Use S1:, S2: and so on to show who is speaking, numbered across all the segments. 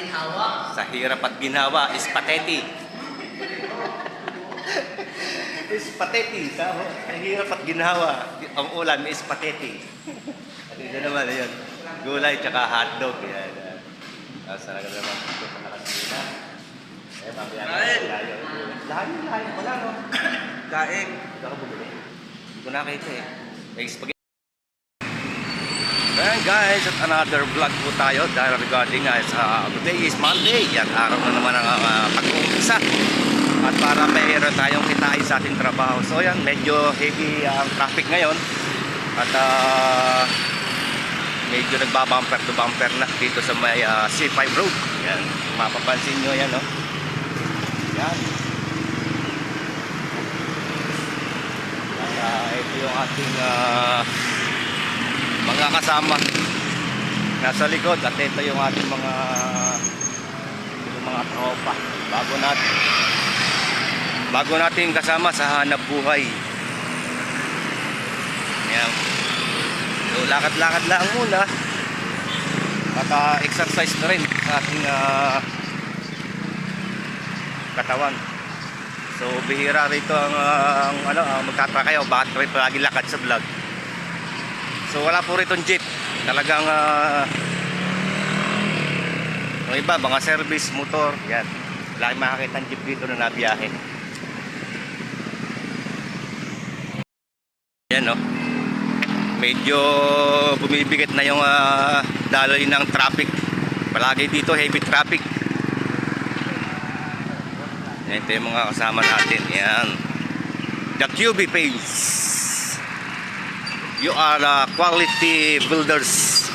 S1: ginhawa.
S2: Sa hirap at ginawa, spaghetti. spaghetti. Sa, sa hirap at ginawa, ang ulam is spaghetti. At ito naman, yun. Gulay tsaka hotdog. Yan. Uh, sarap naman. Ito pa nakasila. Eh, mamaya na
S1: Kain.
S2: layo. Layo, layo. Wala, no?
S1: Daing.
S2: Hindi ako bumili. Hindi ko nakita eh. May spaghetti. Guys, at another vlog po tayo dahil regarding nga sa today is Monday. Yan, araw na naman ang uh, pag-uumpisa. At para mayroon tayong kitain sa ating trabaho. So yan, medyo heavy ang traffic ngayon. At ah, medyo nagbabumper to bumper na dito sa may ah, C5 road. Yan, mapapansin nyo yan, no? Yan. At ah, ito yung ating ah, mga kasama. Nasa likod at ito yung ating mga yung mga tropa. Bago natin bago natin kasama sa hanap buhay. Yan so lakad-lakad lang muna. At ah, exercise na rin sa ating ah, katawan. So bihira rito ang, ah, ang ano, uh, magtataka kayo. Bakit rin palagi lakad sa vlog So wala po rito jeep. Talagang uh, yung iba, mga service, motor, yan. Wala kayong makakita ng jeep dito na nabiyahe. Yan no. Medyo bumibigat na yung uh, daloy ng traffic. Palagi dito heavy traffic. Yan ito yung mga kasama natin. Yan. The QB page. You are uh, quality builders.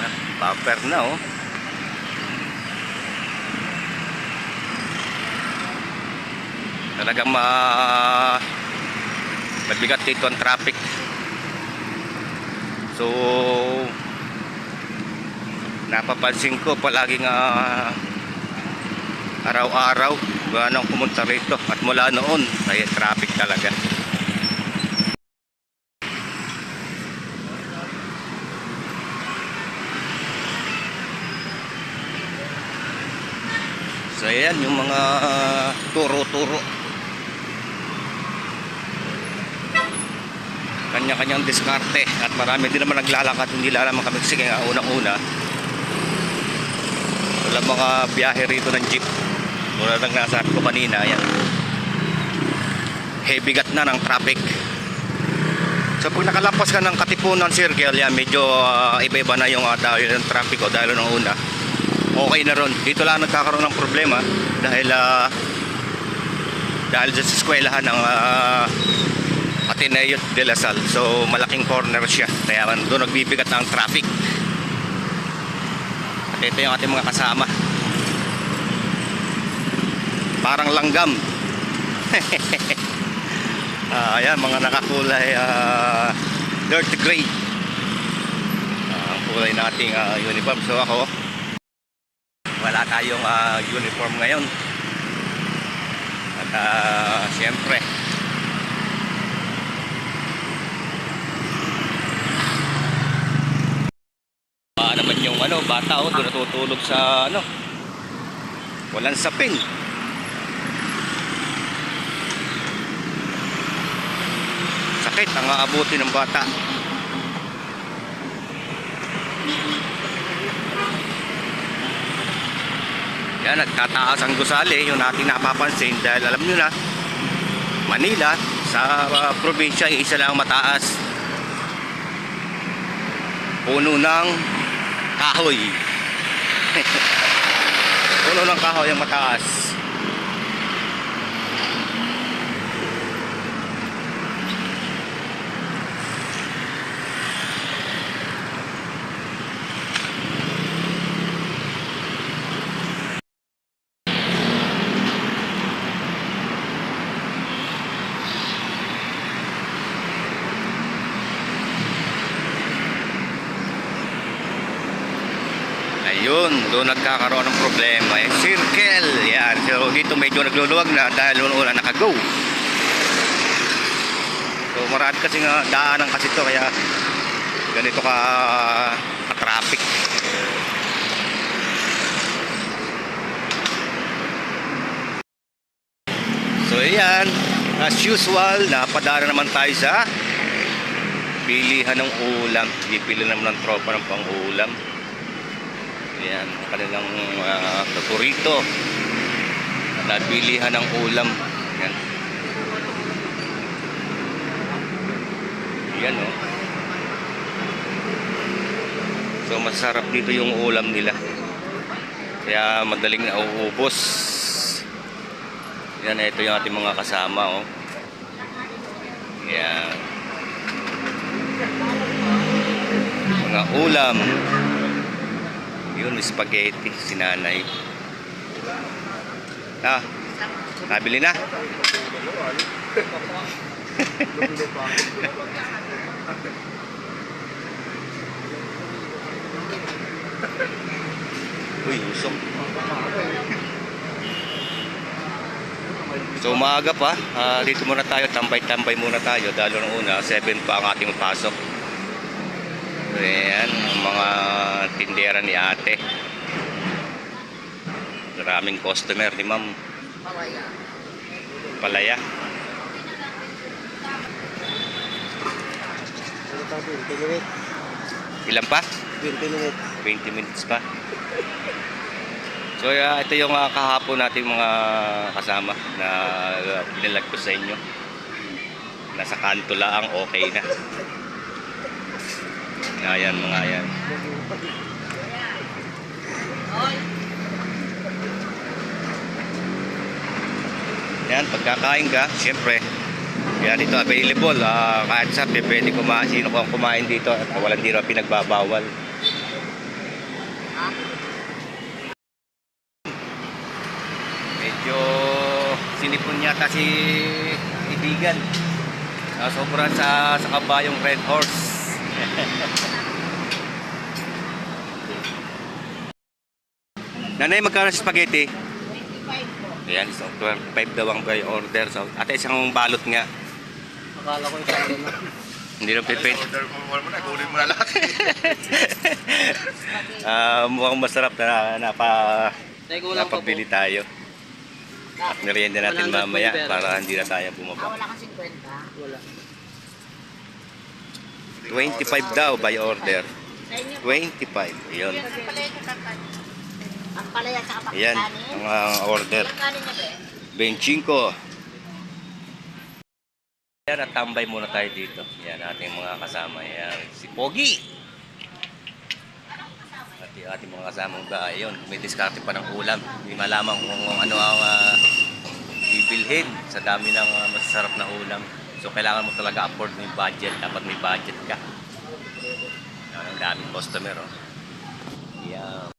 S2: Ah, Bumper na oh. Talagang ma mabigat dito ang traffic. So napapansin ko palaging uh, araw-araw gaano pumunta rito at mula noon ay traffic talaga. So ayan yung mga turo-turo. Kanya-kanyang diskarte at marami din naman naglalakad hindi lang naman kami. Nga unang-una wala mga biyahe rito ng jeep mula lang nasabi ko kanina yan heavy gat na ng traffic. So pag nakalampas ka ng katipunan circle yan medyo ah, iba-iba na yung uh, dahil ng traffic o dahil ng una. Okay na ron. Dito lang nagkakaroon ng problema dahil ah, dahil sa eskwelahan ng uh, Ateneo de la Salle so malaking corner siya. Kaya doon nagbibigat na ang traffic. At ito yung ating mga kasama parang langgam Ah, ayan mga nakakulay ah, dirty gray Ah, ang kulay nating ah, uniform so ako wala tayong ah, uniform ngayon at ah, siyempre Ah, naman yung ano, bata oh, doon natutulog sa ano. Walang sapin. Sakit ang aabuti ng bata. Yan, nagtataas ang gusali, yung natin napapansin dahil alam nyo na, Manila, sa uh, probinsya, isa lang mataas. Puno ng kahoy. Puno ng kahoy ang mataas. Ayun, doon nagkakaroon ng problema. Eh, circle. Yan. So, dito medyo nagluluwag na dahil noon una naka-go. So, marami kasi nga daanan kasi to kaya ganito ka traffic. So ayan, as usual, napadara naman tayo sa bilihan ng ulam. Bibili naman ng tropa ng pang-ulam. Ayan, ang kanilang uh, paborito. Nabilihan ng ulam. Ayan. Ayan oh. So masarap dito yung ulam nila. Kaya madaling nauubos. Yan, ito yung ating mga kasama oh. Yan. Mga ulam. Yun, spaghetti, sinanay. Ah, nabili na. Uy, usok. So umaga pa, Ah, dito muna tayo, tambay-tambay muna tayo dahil nung una, 7 pa ang ating pasok. Ayan, mga tindera ni ate. Maraming customer ni ma'am.
S1: Pawaya.
S2: Palaya.
S1: Ano pa, 20 minutes?
S2: Ilan pa?
S1: 20 minutes.
S2: 20 minutes pa. So uh, ito yung uh, kahapon nating mga kasama na uh, pinalag ko sa inyo. Nasa kanto lang, okay na. Ayan mga yan. Yan, pagkakain ka, siyempre, yan dito available. ah kahit sa pwede kumain, sino kung kumain dito at walang dito pinagbabawal. Medyo sinipon yata si Ibigan. Uh, sobrang sa, sa kabayong Red Horse. Nanay, magkano sa spaghetti?
S1: 25 po.
S2: Ayan, so 12.5 daw ang by order. So, ate, isang balot nga.
S1: Akala ko isang lima.
S2: Hindi na pipit.
S3: Order mo mo na, kunin mo na lahat.
S2: Ah, mukhang masarap na napa, napabili tayo. At merienda natin
S1: 100 po
S2: mamaya para hindi na tayo
S1: Ah,
S2: bumaba.
S1: wala kang 50? Wala.
S2: 25 daw by order.
S1: Sa inyo po.
S2: 25. Ayun.
S1: Ang palaya sa kapan.
S2: Ayan, ang ah, order.
S1: Ilang kanin niya ba?
S2: 25. Yan, at tambay muna tayo dito. Yan, ating mga kasama. Yan, si Pogi. At yung ating mga kasamang bahay. Yun, may diskarte pa ng ulam. Hindi malaman kung ano ang ah, bibilhin sa dami ng ah, masasarap na ulam. So, kailangan mo talaga afford mo yung budget. Dapat may budget ka. Yan, ang daming customer, oh. Yan.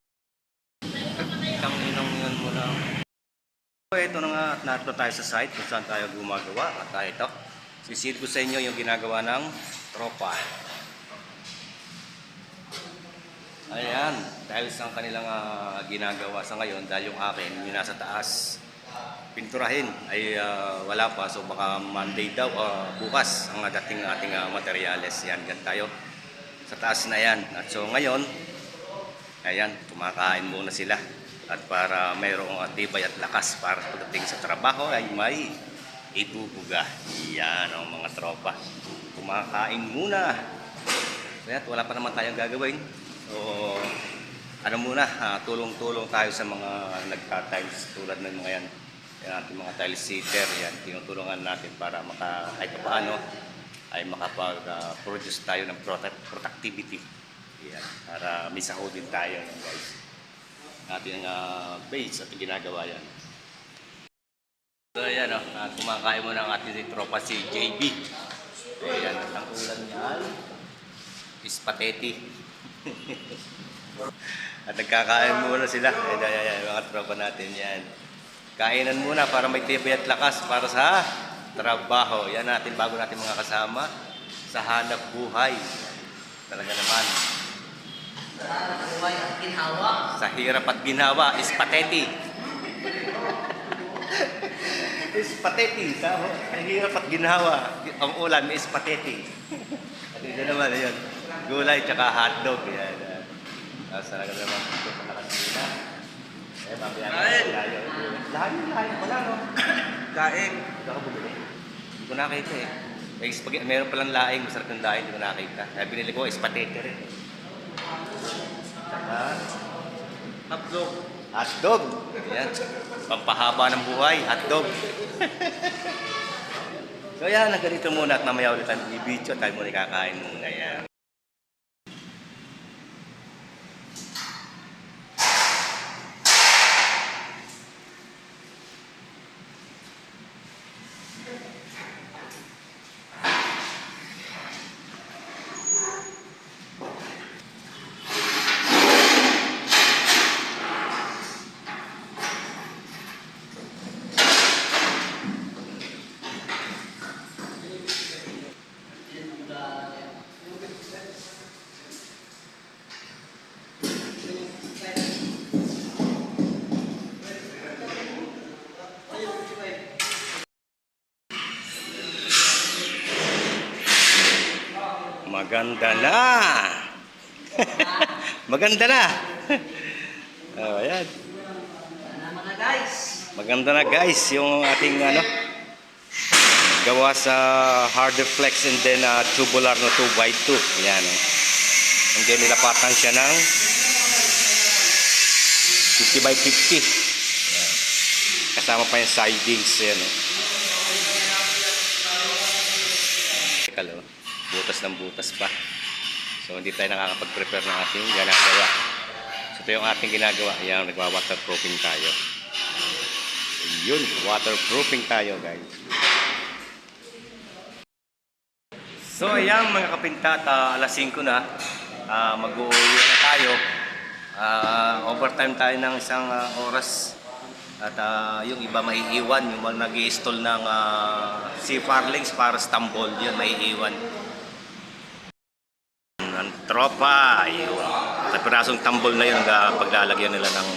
S2: Isang inong yun muna. So, ito na nga, narito tayo sa site kung saan tayo gumagawa. At tayo ito, sisid ko sa inyo yung ginagawa ng tropa. Ayan, dahil sa kanilang ah, ginagawa sa ngayon, dahil yung akin, yung nasa taas, pinturahin ay ah, wala pa. So baka Monday daw, ah, bukas, ang dating ating ah, materyales. Yan, yan tayo. Sa taas na yan. At so ngayon, ayan, kumakain muna sila. At para mayroong tibay at lakas para pagdating sa trabaho ay may ibubuga. Yan ang mga tropa. Kumakain muna. Kaya wala pa naman tayong gagawin. So, ano muna, tulong-tulong tayo sa mga nagka-tiles tulad ng mga yan. Yan ating mga tiles sitter, yan, tinutulungan natin para maka, kahit pa paano, ay makapag-produce tayo ng product, productivity. Yan, para may din tayo yan guys. Ating uh, base at ginagawa yan. So ayan o, uh, kumakain mo ng ating tropa si JB. Ayan, ang ulan niyan is pateti. at nagkakain muna sila. Ayan, ayan, ayan, mga tropa natin yan. Kainan muna para may tibay at lakas para sa trabaho. Yan natin bago natin mga kasama sa hanap buhay. Talaga naman.
S1: Buhay at ginhawa.
S2: Sa hirap at ginawa is pateti. spaghetti. Sa, ang hirap at ginawa. Ang ulam is spaghetti. At naman, yun. Gulay tsaka hotdog. Yan. Tapos talaga naman ito pala kanina. Eh, mamaya na. Lahat yung lahat. Wala, no?
S4: Kain.
S2: Hindi ako bumili. Hindi ko nakita eh. May spaghetti, meron palang laing, masarap ng laing, hindi ko nakita. Kaya binili ko, spaghetti rin. Saka,
S4: Hotdog.
S2: hotdog. Yan. Pampahaba ng buhay, hotdog. so yan, ganito muna at mamaya ulit ang i-video. Tayo muna kakain muna yan. Maganda na! Maganda na! oh, ayan.
S4: mga guys.
S2: Maganda na guys yung ating ano gawa sa harder flex and then uh, tubular na 2 by 2 yan eh. and then nilapatan siya ng 50 by 50 yan. kasama pa yung sidings yan eh. Teka lang, butas ng butas pa so hindi tayo nakakapag-prepare ng ating ginagawa so ito yung ating ginagawa yan nagwa-waterproofing tayo yun, waterproofing tayo guys. So ayan mga kapintat, alas 5 na. Ah, Mag-uwi na tayo. Ah, overtime tayo ng isang ah, oras. At ah, yung iba maiiwan, yung mga nag install ng uh, sea farlings para sa tambol, yun maiiwan. Ang tropa, yun. Sa tambol na yun, ah, paglalagyan nila ng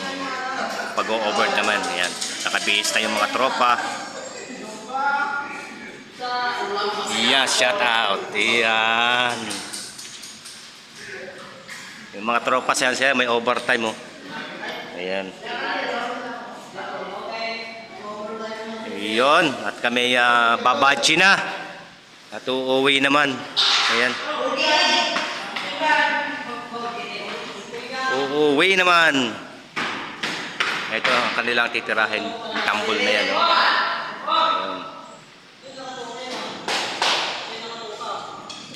S2: pag-over naman. Yan. Nakabihis na yung mga tropa. Yeah, shout out. Yan. Yung mga tropa siya siya, may overtime oh. Ayan. Yun. At kami uh, babachi na. At uuwi naman. Ayan. Uuwi naman. Ito ang kanilang titirahin. Tambol na yan. Oh. Ayun.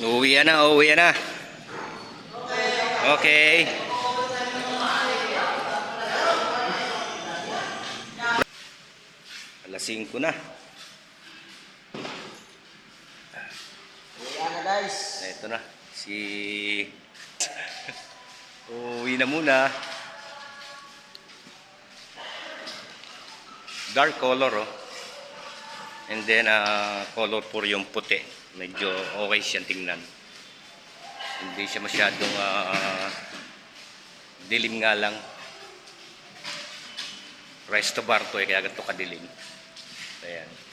S2: Uuwi na, uuwi na. Okay. Alas 5 na.
S4: Ayan na guys.
S2: Ito na. Si... Uuwi na muna. Dark color, oh. And then, uh, color po yung puti. Medyo okay siyang tingnan. Hindi siya masyadong ah, dilim nga lang. Resto bar to eh, kaya ganito kadilim. Ayan.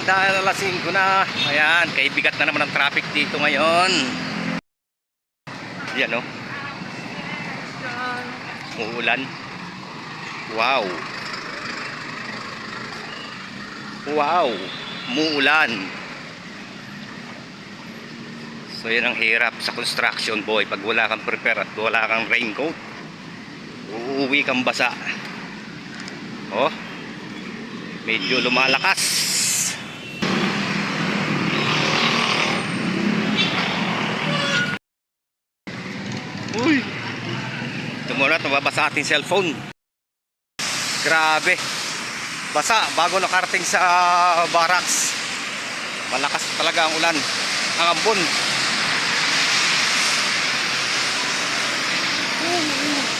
S2: Na dahil alas 5 na. Ayan, kaibigat na naman ang traffic dito ngayon. Yan oh. Uulan. Wow. Wow. Muulan. So yan ang hirap sa construction boy pag wala kang prepare at wala kang raincoat. Uuwi kang basa. Oh medyo lumalakas uy ito muna tumaba sa ating cellphone grabe basa bago nakarating sa barracks malakas talaga ang ulan ang ambon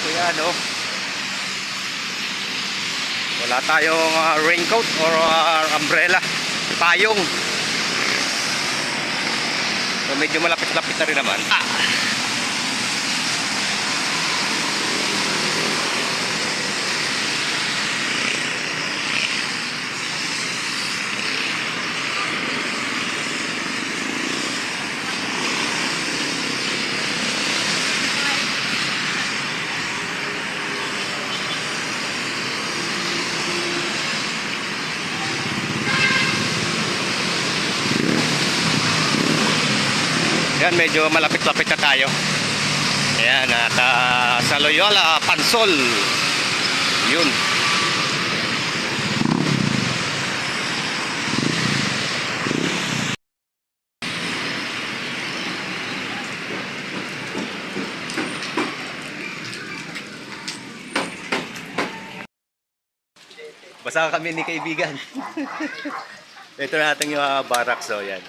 S2: kaya no Wala tayong ah, raincoat or ah, umbrella. Payong. So medyo malapit-lapit na rin naman. Ah. Yan, medyo malapit-lapit na tayo. Ayan, at ah, sa Loyola, Pansol. Yun. Basa kami ni kaibigan. Ito na ating uh, barracks, so yan.